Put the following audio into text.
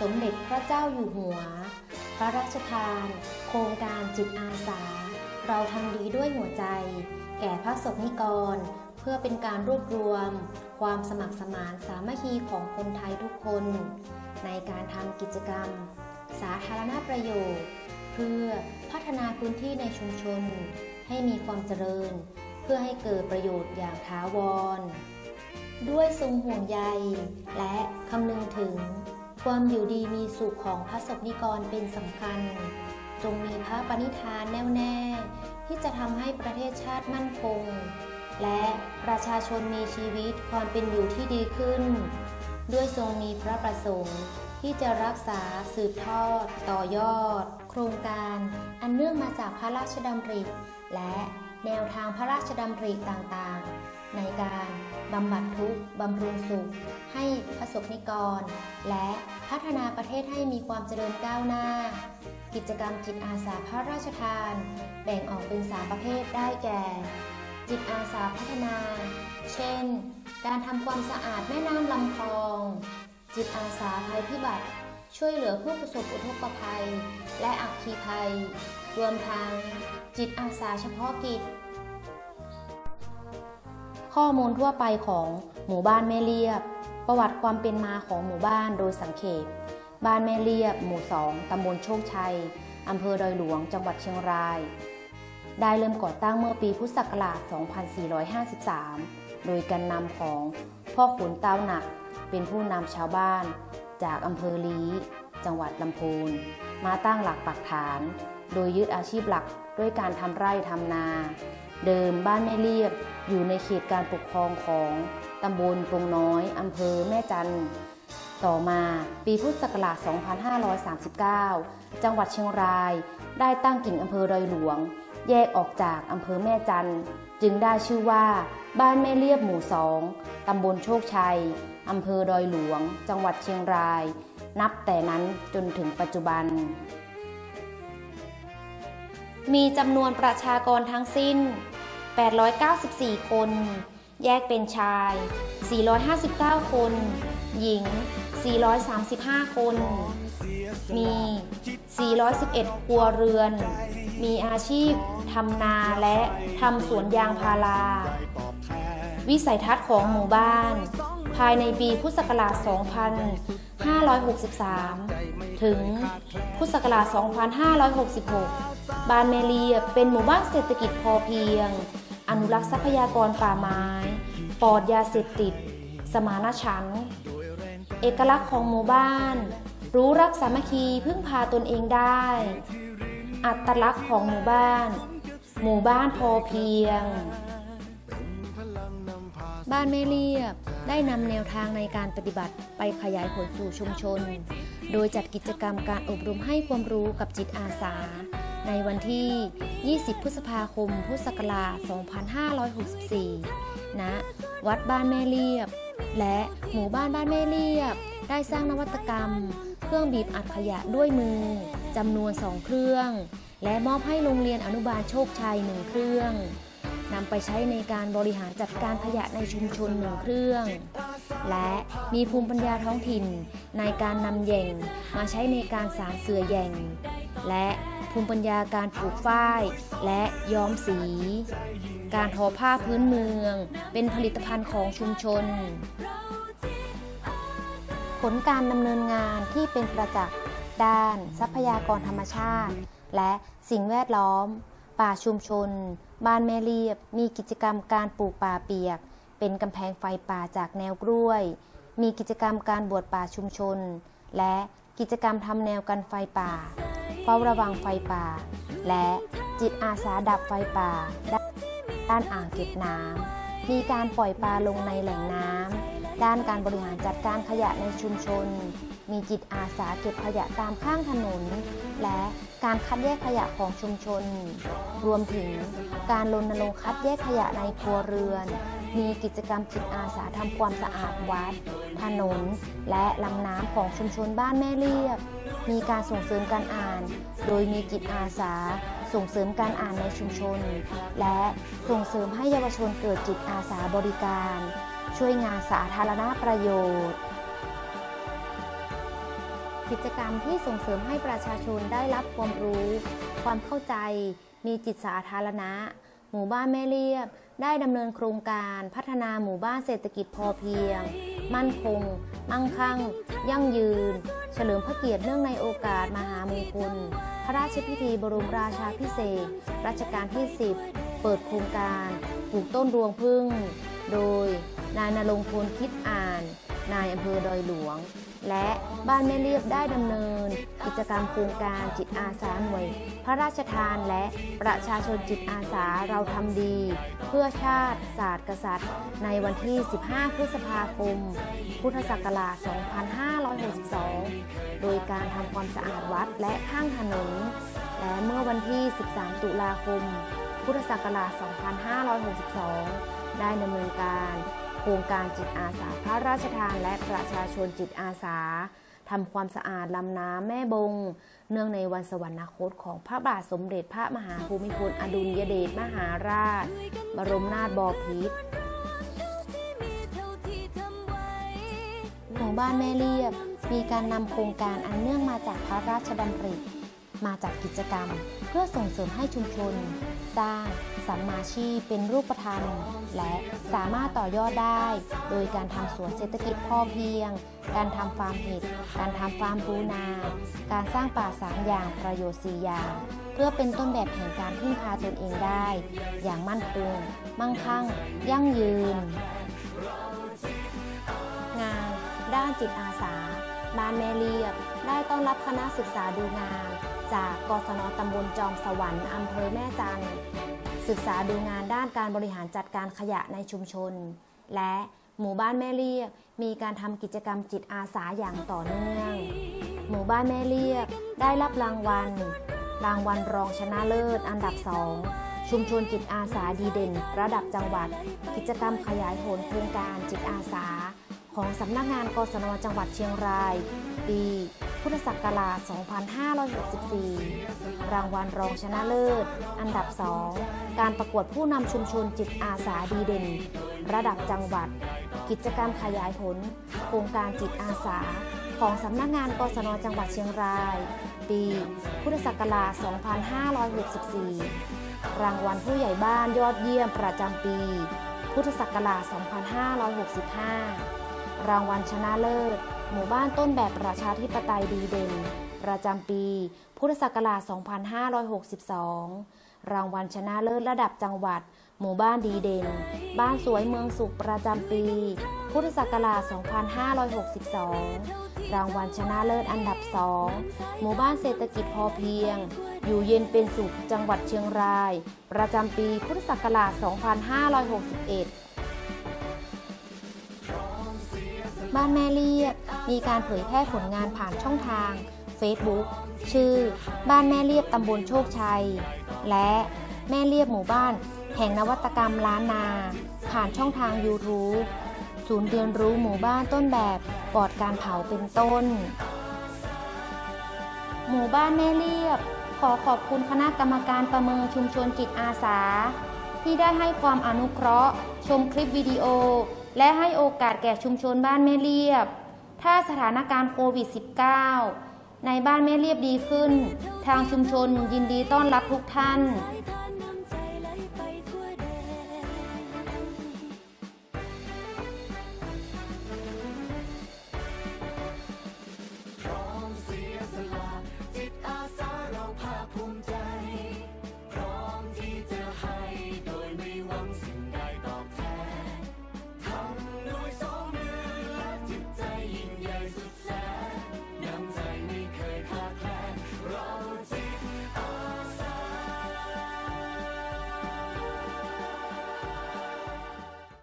สมเด็จพระเจ้าอยู่หัว พระราชทาน โครงการจิตอาสา เราทำดีด้วยหัวใจ แก่พระสงฆ์นิกร เพื่อเป็นการรวบรวม ความสมัครสมานสามัคคีของคนไทยทุกคน ในการทำกิจกรรม สาธารณประโยชน์ เพื่อพัฒนาพื้นที่ในชุมชน ให้มีความเจริญ เพื่อให้เกิดประโยชน์อย่างถาวรด้วยทรงห่วงใย และคำนึงถึง ความอยู่ดีมีสุขของพระสนิกรเป็นสำคัญ จงมีพระปณิธานแน่วแน่ ที่จะทำให้ประเทศชาติมั่นคง และประชาชนมีชีวิตความเป็นอยู่ที่ดีขึ้น ด้วยทรงมีพระประสงค์ที่จะรักษาสืบทอด ต่อยอด โครงการอันเนื่องมาจากพระราชดำริ และแนวทางพระราชดำริต่างๆ ในการบำบัดทุกข์บำรุงสุข ให้พระสงฆ์นิกร และพัฒนาประเทศให้มีความเจริญก้าวหน้า กิจกรรมจิตอาสาพระราชทาน แบ่งออกเป็น3ประเภทได้แก่ จิตอาสาพัฒนา เช่น การทำความสะอาดแม่น้ำลำคลอง จิตอาสาภัยพิบัติ ช่วยเหลือผู้ประสบอุทกภัย และอัคคีภัย รวมทั้งจิตอาสาเฉพาะกิจ ข้อมูลทั่วไปของหมู่บ้านแม่เรียบ ประวัติความเป็นมาของหมู่บ้านโดยสังเขปบ้านแม่เรียบ หมู่ 2 ตำบลโชคชัย อำเภอดอยหลวง จังหวัดเชียงราย ได้เริ่มก่อตั้งเมื่อปีพุทธศักราช 2453 โดยการนำของพ่อขุนเต้าหนัก เป็นผู้นำชาวบ้าน จากอำเภอลีจังหวัดลำพูน มาตั้งหลักปักฐาน โดยยึดอาชีพหลักด้วยการทำไร่ทำนา เดิมบ้านแม่เรียบ อยู่ในเขตการปกครองของตำบลปงน้อยอำเภอแม่จันต่อมาปีพุทธศักราช 2539 จังหวัดเชียงราย ได้ตั้งกิ่งอำเภอดอยหลวง แยกออกจากอำเภอแม่จันจึงได้ชื่อว่าบ้านแม่เรียบหมู่สองตำบลโชคชัยอำเภอดอยหลวง จังหวัดเชียงราย นับแต่นั้นจนถึงปัจจุบัน มีจำนวนประชากรทั้งสิ้น 894 คน แยกเป็นชาย 459 คน หญิง 435 คน มี 411 ครัวเรือน มีอาชีพทำนาและทำสวนยางพารา วิสัยทัศน์ของหมู่บ้าน ภายในปีพุทธศักราช 2563 ถึงพุทธศักราช 2566 บ้านแมเรียเป็นหมู่บ้านเศรษฐกิจพอเพียง อนุรักษ์ทรัพยากรป่าไม้ ปลอดยาเสพติด สมานฉันท์เอกลักษณ์ของหมู่บ้าน รู้รักสามัคคีพึ่งพาตนเองได้ อัตลักษณ์ของหมู่บ้าน หมู่บ้านพอเพียง บ้านแม่เรียบได้นำแนวทางในการปฏิบัติไปขยายผลสู่ชุมชน โดยจัดกิจกรรมการอบรมให้ความรู้กับจิตอาสา ในวันที่ 20 พฤษภาคม พุทธศักราช 2564 ณ วัดบ้านแม่เรียบ และหมู่บ้านบ้านแม่เรียบ ได้สร้างนวัตกรรม เครื่องบีบอัดขยะด้วยมือจำนวน 2 เครื่อง และมอบให้โรงเรียนอนุบาลโชคชัย 1 เครื่องนำไปใช้ในการบริหารจัดการขยะในชุมชนหนึ่งเครื่อง และมีภูมิปัญญาท้องถิ่นในการนำแย่งมาใช้ในการสารเสือแย่ง และภูมิปัญญาการปลูกฝ้าย และย้อมสี การทอผ้าพื้นเมือง เป็นผลิตภัณฑ์ของชุมชน ผลการดำเนินงานที่เป็นประจักษ์ด้าน ทรัพยากรธรรมชาติ และสิ่งแวดล้อม ป่าชุมชน บ้านแม่เรียบ มีกิจกรรมการปลูกป่าเปียก เป็นกำแพงไฟป่าจากแนวกล้วย มีกิจกรรมการบวชป่าชุมชน และกิจกรรมทำแนวกันไฟป่า เฝ้าระวังไฟป่า และจิตอาสาดับไฟป่า ด้านอ่างเก็บน้ำมีการปล่อยปลาลงในแหล่งน้ำด้านการบริหารจัดการขยะในชุมชน มีจิตอาสาเก็บขยะตามข้างถนน และการคัดแยกขยะของชุมชน รวมถึงการรณรงค์คัดแยกขยะในครัวเรือน มีกิจกรรมจิตอาสาทำความสะอาดวัด ถนน และลำน้ำของชุมชนบ้านแม่เรียบ มีการส่งเสริมการอ่าน โดยมีจิตอาสา ส่งเสริมการอ่านในชุมชน และส่งเสริมให้เยาวชนเกิดจิตอาสาบริการ ช่วยงานสาธารณประโยชน์ กิจกรรมที่ส่งเสริมให้ประชาชนได้รับความรู้ ความเข้าใจ มีจิตสาธารณะ หมู่บ้านแม่เรียบ ได้ดำเนินโครงการพัฒนาหมู่บ้านเศรษฐกิจพอเพียง มั่นคง มั่งคั่ง ยั่งยืน เฉลิมพระเกียรติเนื่องในโอกาสมหามงคล พระราชพิธีบรมราชาพิเศษรัชกาลที่ 10 เปิดโครงการปลูกต้นรวงพึ่ง โดยนายนรงพลคิดอ่าน นายอำเภอดอยหลวง และบ้านแม่เรียบได้ดำเนิน กิจกรรมโครงการจิตอาสาหน่วย พระราชทานและประชาชนจิตอาสาเราทำดี เพื่อชาติศาสตร์กษัตริย์ ในวันที่ 15 พฤษภาคม พุทธศักราช 2562 โดยการทำความสะอาดวัดและข้างถนน และเมื่อวันที่ 13 ตุลาคม พุทธศักราช 2562 ได้ดำเนินการ ครงการจิตอาสาพระราชทานและประชาชนจิตอาสาทำความสะอาดลำน้ำแม่บง เนื่องในวันสวรรคตของพระบาทสมเด็จพระมหาภูมิพลอดุลยเดชมหาราช บรมนาถบพิตรหมู่บ้านแม่เรียบ มีการนำโครงการอันเนื่องมาจากพระราชดำริ มาจากกิจกรรม เพื่อส่งเสริมให้ชุมชน สร้างสัมมาชีพเป็นรูปธรรม และสามารถต่อยอดได้ โดยการทำสวนเศรษฐกิจพอเพียง การทำฟาร์มเห็ดการทำฟาร์มปูนา การสร้างป่าสามอย่างประโยชน์สี่อย่าง เพื่อเป็นต้นแบบแห่งการพึ่งพาตนเองได้ อย่างมั่นคง มั่งคั่ง ยั่งยืน งานด้านจิตอาสา บ้านแม่เรียบ ได้ต้อนรับคณะศึกษาดูงาน จากกศนตำบลจอมสวรรค์อำเภอแม่จันทร์ศึกษาดูงานด้านการบริหารจัดการขยะในชุมชน และหมู่บ้านแม่เรียบมีการทำกิจกรรมจิตอาสาอย่างต่อเนื่อง หมู่บ้านแม่เรียบได้รับรางวัล รางวัลรองชนะเลิศอันดับสองชุมชนจิตอาสาดีเด่น ระดับจังหวัด กิจกรรมขยายผลโครงการจิตอาสา ของสำนักงานกศนจังหวัดเชียงราย ปี พุทธศักราช 2564 รางวัลรองชนะเลิศ อันดับ 2 การประกวดผู้นำชุมชนจิตอาสาดีเด่น ระดับจังหวัด กิจกรรมขยายผล โครงการจิตอาสา ของสำนักงานกศนจังหวัดเชียงราย ปี พุทธศักราช 2564รางวัลผู้ใหญ่บ้านยอดเยี่ยมประจำปี พุทธศักราช 2565 รางวัลชนะเลิศ หมู่บ้านต้นแบบประชาธิปไตยดีเด่น ประจำปี พุทธศักราช 2562 รางวัลชนะเลิศระดับจังหวัด หมู่บ้านดีเด่น บ้านสวยเมืองสุขประจำปี พุทธศักราช 2562 รางวัลชนะเลิศอันดับ 2 หมู่บ้านเศรษฐกิจพอเพียง อยู่เย็นเป็นสุขจังหวัดเชียงราย ประจำปีพุทธศักราช 2561 บ้านแม่เรียบ มีการเผยแพร่ผลงานผ่านช่องทาง Facebook ชื่อ บ้านแม่เรียบตำบลโชคชัย และแม่เรียบหมู่บ้าน แห่งนวัตกรรมล้านนา ผ่านช่องทาง YouTube ศูนย์เรียนรู้หมู่บ้านต้นแบบปลอดการเผาเป็นต้น หมู่บ้านแม่เรียบ ขอขอบคุณคณะกรรมการประเมินชุมชนจิตอาสา ที่ได้ให้ความอนุเคราะห์ ชมคลิปวิดีโอ และให้โอกาสแก่ชุมชนบ้านแม่เรียบ ถ้าสถานการณ์โควิด -19 ในบ้านแม่เรียบดีขึ้น ทางชุมชนยินดีต้อนรับทุกท่าน